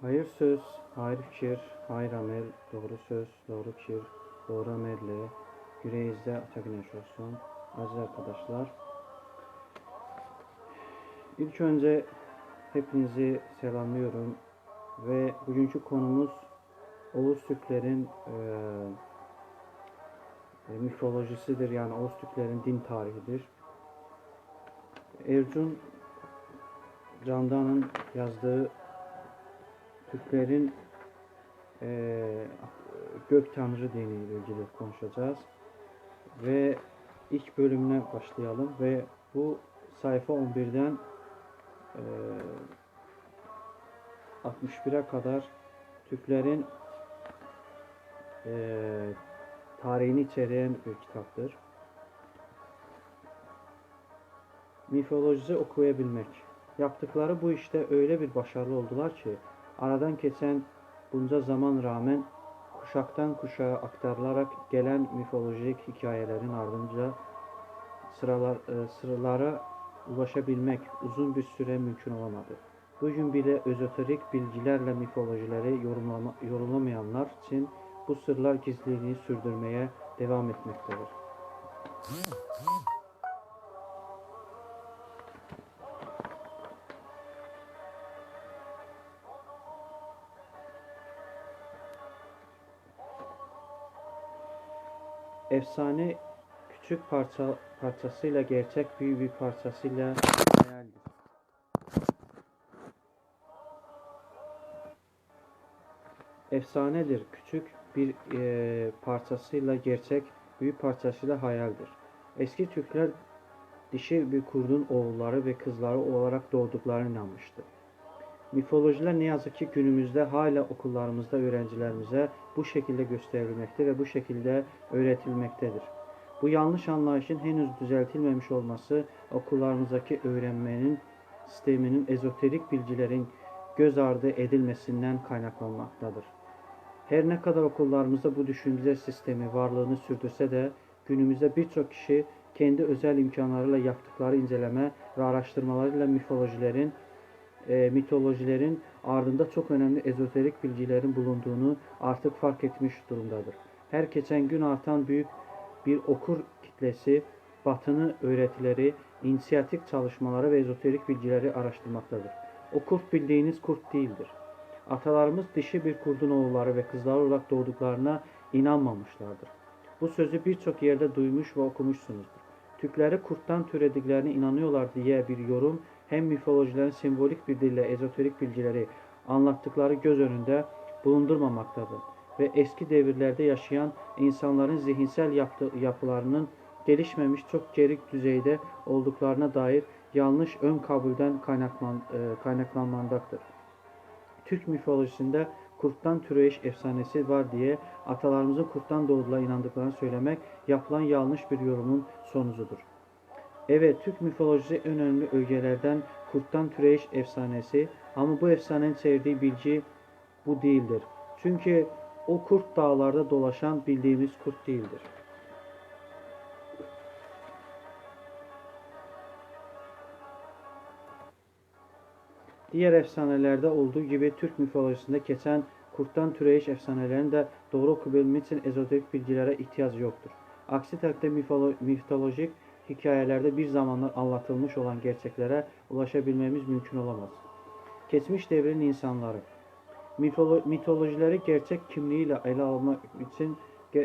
Hayır söz, hayır fikir, hayır amel, doğru söz, doğru fikir, doğru amelle yüreğinizde ata güneş olsun. Aziz arkadaşlar. İlk önce hepinizi selamlıyorum ve bugünkü konumuz Oğuz Türklerin e, mifolojisidir yani Oğuz Türklerin din tarihidir. Ercun Candan'ın yazdığı Türklerin eee gök tanrı diniyle ilgili konuşacağız. Ve ilk bölümüne başlayalım ve bu sayfa 11'den eee 61'e kadar Türklerin eee tarihini içeren bir kitaptır. Mifolojisi okuyabilmek. Yaptıkları bu işte öyle bir başarılı oldular ki aradan geçen bunca zaman rağmen kuşaktan kuşağa aktarılarak gelen mifolojik hikayelerin ardınca sıralar, e, sıralara ulaşabilmek uzun bir süre mümkün olamadı. Bugün bile ezoterik bilgilerle mitolojileri yorumlama, yorumlamayanlar için bu sırlar gizliliğini sürdürmeye devam etmektedir. Efsane küçük parça parçasıyla gerçek büyük bir parçasıyla hayaldir. Efsanedir küçük bir eee, parçasıyla gerçek büyük parçasıyla hayaldir. Eski Türkler dişi bir kurdun oğulları ve kızları olarak doğduklarına inanmıştı. Mitolojiler ne yazık ki günümüzde hala okullarımızda öğrencilerimize bu şekilde gösterilmekte ve bu şekilde öğretilmektedir. Bu yanlış anlayışın henüz düzeltilmemiş olması okullarımızdaki öğrenmenin sisteminin ezoterik bilgilerin göz ardı edilmesinden kaynaklanmaktadır. Her ne kadar okullarımızda bu düşünce sistemi varlığını sürdürse de günümüzde birçok kişi kendi özel imkanlarıyla yaptıkları inceleme ve araştırmalarıyla mitolojilerin e, mitolojilerin ardında çok önemli ezoterik bilgilerin bulunduğunu artık fark etmiş durumdadır. Her geçen gün artan büyük bir okur kitlesi batını öğretileri, inisiyatif çalışmaları ve ezoterik bilgileri araştırmaktadır. O kurt bildiğiniz kurt değildir. Atalarımız dişi bir kurdun oğulları ve kızları olarak doğduklarına inanmamışlardır. Bu sözü birçok yerde duymuş ve okumuşsunuzdur. Türkleri kurttan türediklerine inanıyorlar diye bir yorum hem mitolojilerin sembolik bir dille ezoterik bilgileri anlattıkları göz önünde bulundurmamaktadır ve eski devirlerde yaşayan insanların zihinsel yaptı, yapılarının gelişmemiş çok geri düzeyde olduklarına dair yanlış ön kabulden kaynaklan, e, kaynaklanmaktadır. Türk mitolojisinde kurttan türeyiş efsanesi var diye atalarımızın kurttan doğduğuna inandıklarını söylemek yapılan yanlış bir yorumun sonucudur. Evet, Türk mitolojisi en önemli ögelerden kurttan türeyiş efsanesi ama bu efsanenin çevirdiği bilgi bu değildir. Çünkü o kurt dağlarda dolaşan bildiğimiz kurt değildir. Diğer efsanelerde olduğu gibi Türk mitolojisinde geçen kurttan türeyiş efsanelerini de doğru okuyabilmek için ezoterik bilgilere ihtiyaç yoktur. Aksi takdirde mitolojik hikayelerde bir zamanlar anlatılmış olan gerçeklere ulaşabilmemiz mümkün olamaz. Geçmiş devrin insanları Mitolo- mitolojileri gerçek kimliğiyle ele almak için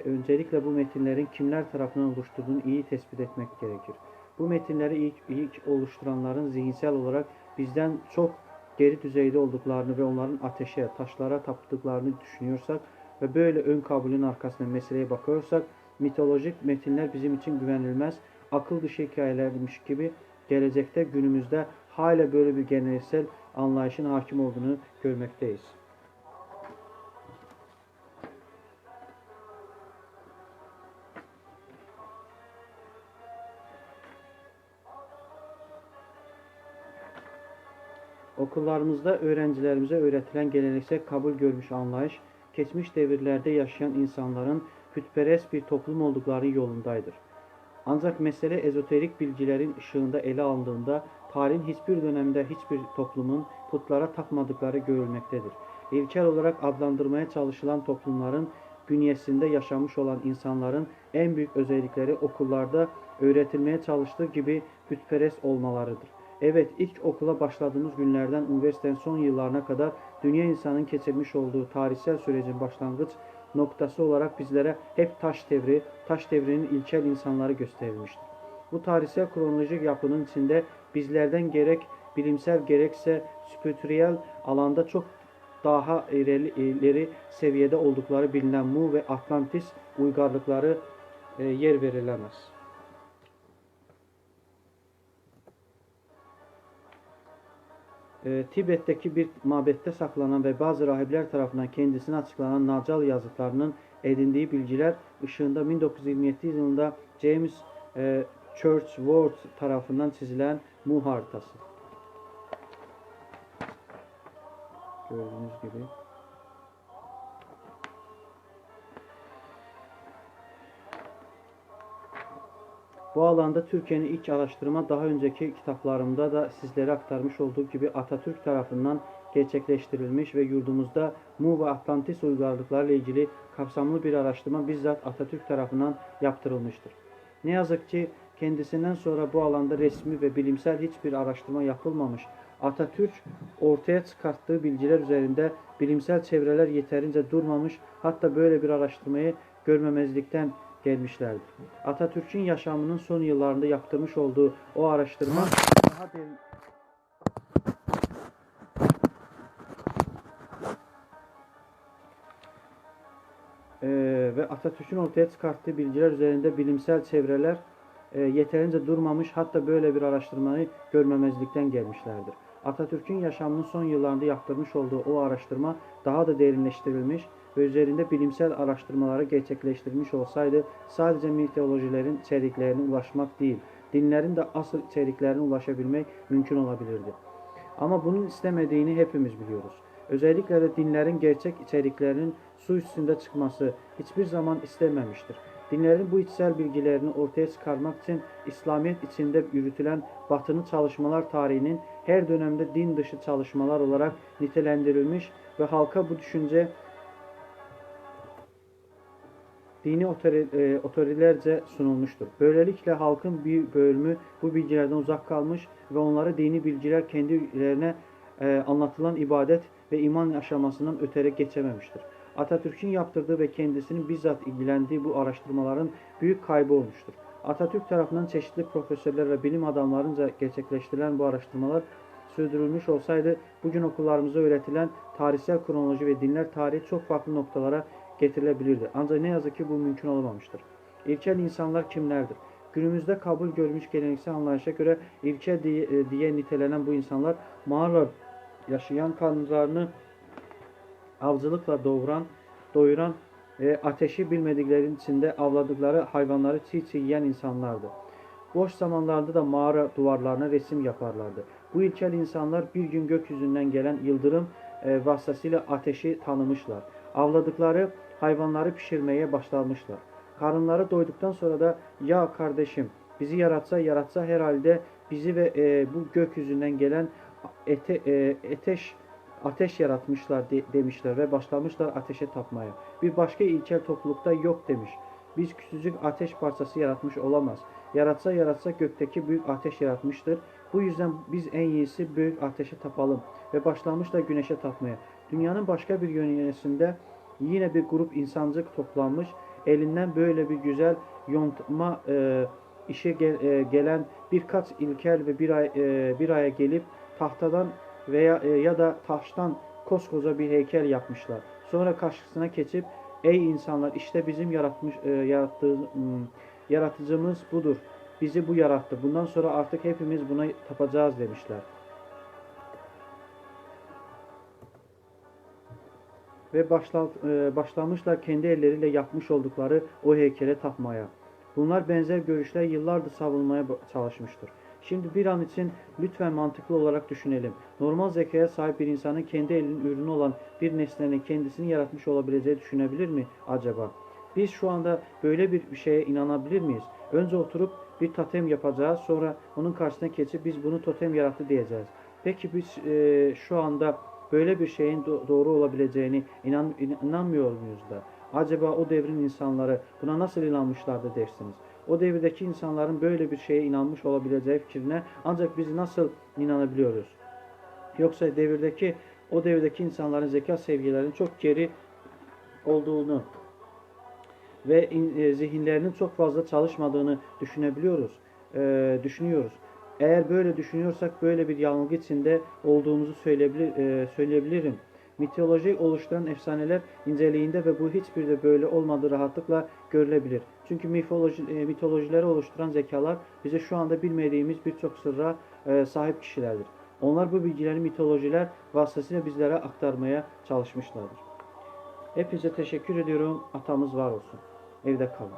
öncelikle bu metinlerin kimler tarafından oluşturduğunu iyi tespit etmek gerekir. Bu metinleri ilk, ilk oluşturanların zihinsel olarak bizden çok geri düzeyde olduklarını ve onların ateşe, taşlara taptıklarını düşünüyorsak ve böyle ön kabulün arkasında meseleye bakıyorsak mitolojik metinler bizim için güvenilmez, akıl dışı hikayelermiş gibi gelecekte günümüzde hala böyle bir geleneksel anlayışın hakim olduğunu görmekteyiz. Okullarımızda öğrencilerimize öğretilen geleneksel kabul görmüş anlayış, geçmiş devirlerde yaşayan insanların pütperest bir toplum oldukları yolundaydır. Ancak mesele ezoterik bilgilerin ışığında ele alındığında tarihin hiçbir dönemde hiçbir toplumun putlara tapmadıkları görülmektedir. ilkel olarak adlandırmaya çalışılan toplumların bünyesinde yaşamış olan insanların en büyük özellikleri okullarda öğretilmeye çalıştığı gibi putperest olmalarıdır. Evet, ilk okula başladığımız günlerden üniversitenin son yıllarına kadar dünya insanın geçirmiş olduğu tarihsel sürecin başlangıç noktası olarak bizlere hep taş devri, taş devrinin ilkel insanları gösterilmiştir. Bu tarihsel kronolojik yapının içinde bizlerden gerek bilimsel gerekse spiritüel alanda çok daha ileri seviyede oldukları bilinen Mu ve Atlantis uygarlıkları e, yer verilemez. E, Tibet'teki bir mabette saklanan ve bazı rahipler tarafından kendisine açıklanan Nacal yazıtlarının edindiği bilgiler ışığında 1927 yılında James e, Churchward tarafından çizilen Mu haritası. Gördüğünüz gibi. Bu alanda Türkiye'nin ilk araştırma daha önceki kitaplarımda da sizlere aktarmış olduğu gibi Atatürk tarafından gerçekleştirilmiş ve yurdumuzda Mu ve Atlantis uygarlıklarla ilgili kapsamlı bir araştırma bizzat Atatürk tarafından yaptırılmıştır. Ne yazık ki kendisinden sonra bu alanda resmi ve bilimsel hiçbir araştırma yapılmamış. Atatürk ortaya çıkarttığı bilgiler üzerinde bilimsel çevreler yeterince durmamış, hatta böyle bir araştırmayı görmemezlikten gelmişlerdir. Atatürk'ün yaşamının son yıllarında yaptırmış olduğu o araştırma daha derin Ee, ve Atatürk'ün ortaya çıkarttığı bilgiler üzerinde bilimsel çevreler e, yeterince durmamış hatta böyle bir araştırmayı görmemezlikten gelmişlerdir. Atatürk'ün yaşamının son yıllarında yaptırmış olduğu o araştırma daha da derinleştirilmiş ve üzerinde bilimsel araştırmaları gerçekleştirilmiş olsaydı sadece mitolojilerin içeriklerine ulaşmak değil, dinlerin de asıl içeriklerine ulaşabilmek mümkün olabilirdi. Ama bunun istemediğini hepimiz biliyoruz. Özellikle de dinlerin gerçek içeriklerinin su üstünde çıkması hiçbir zaman istememiştir. Dinlerin bu içsel bilgilerini ortaya çıkarmak için İslamiyet içinde yürütülen batılı çalışmalar tarihinin her dönemde din dışı çalışmalar olarak nitelendirilmiş ve halka bu düşünce dini e, otoritelerce sunulmuştur. Böylelikle halkın bir bölümü bu bilgilerden uzak kalmış ve onları dini bilgiler kendilerine e, anlatılan ibadet ve iman aşamasından ötere geçememiştir. Atatürk'ün yaptırdığı ve kendisinin bizzat ilgilendiği bu araştırmaların büyük kaybı olmuştur. Atatürk tarafından çeşitli profesörler ve bilim adamlarınca gerçekleştirilen bu araştırmalar sürdürülmüş olsaydı bugün okullarımıza öğretilen tarihsel kronoloji ve dinler tarihi çok farklı noktalara getirilebilirdi. Ancak ne yazık ki bu mümkün olamamıştır. İlkel insanlar kimlerdir? Günümüzde kabul görmüş geleneksel anlayışa göre ilkel diye, e, diye nitelenen bu insanlar mağaralar yaşayan kanlarını avcılıkla doğuran, doyuran ve ateşi bilmediklerinin içinde avladıkları hayvanları çiğ çiğ yiyen insanlardı. Boş zamanlarda da mağara duvarlarına resim yaparlardı. Bu ilkel insanlar bir gün gökyüzünden gelen yıldırım e, vasıtasıyla ateşi tanımışlar. Avladıkları hayvanları pişirmeye başlamışlar. Karınları doyduktan sonra da ya kardeşim bizi yaratsa yaratsa herhalde bizi ve e, bu gökyüzünden gelen ete, e, ateş ateş yaratmışlar de- demişler ve başlamışlar ateşe tapmaya. Bir başka ilkel toplulukta yok demiş. Biz küçücük ateş parçası yaratmış olamaz. Yaratsa yaratsa gökteki büyük ateş yaratmıştır. Bu yüzden biz en iyisi büyük ateşe tapalım ve başlamışlar güneşe tapmaya. Dünyanın başka bir yöresinde yine bir grup insancık toplanmış. Elinden böyle bir güzel yontma e, işe gel- e, gelen birkaç ilkel ve bir ay e, bir aya gelip tahtadan veya e, ya da taştan koskoca bir heykel yapmışlar. Sonra karşısına geçip ey insanlar işte bizim yaratmış e, yarattığı yaratıcımız budur. Bizi bu yarattı. Bundan sonra artık hepimiz buna tapacağız demişler. Ve e, başlamışlar kendi elleriyle yapmış oldukları o heykele tapmaya. Bunlar benzer görüşler yıllardır savunmaya çalışmıştır. Şimdi bir an için lütfen mantıklı olarak düşünelim. Normal zekaya sahip bir insanın kendi elinin ürünü olan bir nesnenin kendisini yaratmış olabileceği düşünebilir mi acaba? Biz şu anda böyle bir şeye inanabilir miyiz? Önce oturup bir totem yapacağız, sonra onun karşısına geçip biz bunu totem yarattı diyeceğiz. Peki biz e, şu anda böyle bir şeyin do- doğru olabileceğini inan, inanmıyor muyuz da? Acaba o devrin insanları buna nasıl inanmışlardı dersiniz? O devirdeki insanların böyle bir şeye inanmış olabileceği fikrine ancak biz nasıl inanabiliyoruz? Yoksa devirdeki o devirdeki insanların zeka seviyelerinin çok geri olduğunu ve e, zihinlerinin çok fazla çalışmadığını düşünebiliyoruz, e, düşünüyoruz. Eğer böyle düşünüyorsak böyle bir yanılgı içinde olduğumuzu söyleyebilir, e, söyleyebilirim. Mitoloji oluşturan efsaneler inceliğinde ve bu hiçbir de böyle olmadığı rahatlıkla görülebilir. Çünkü mitoloji, e, mitolojileri oluşturan zekalar bize şu anda bilmediğimiz birçok sırra e, sahip kişilerdir. Onlar bu bilgileri mitolojiler vasıtasıyla bizlere aktarmaya çalışmışlardır. Hepinize teşekkür ediyorum. Atamız var olsun. Evde kalın.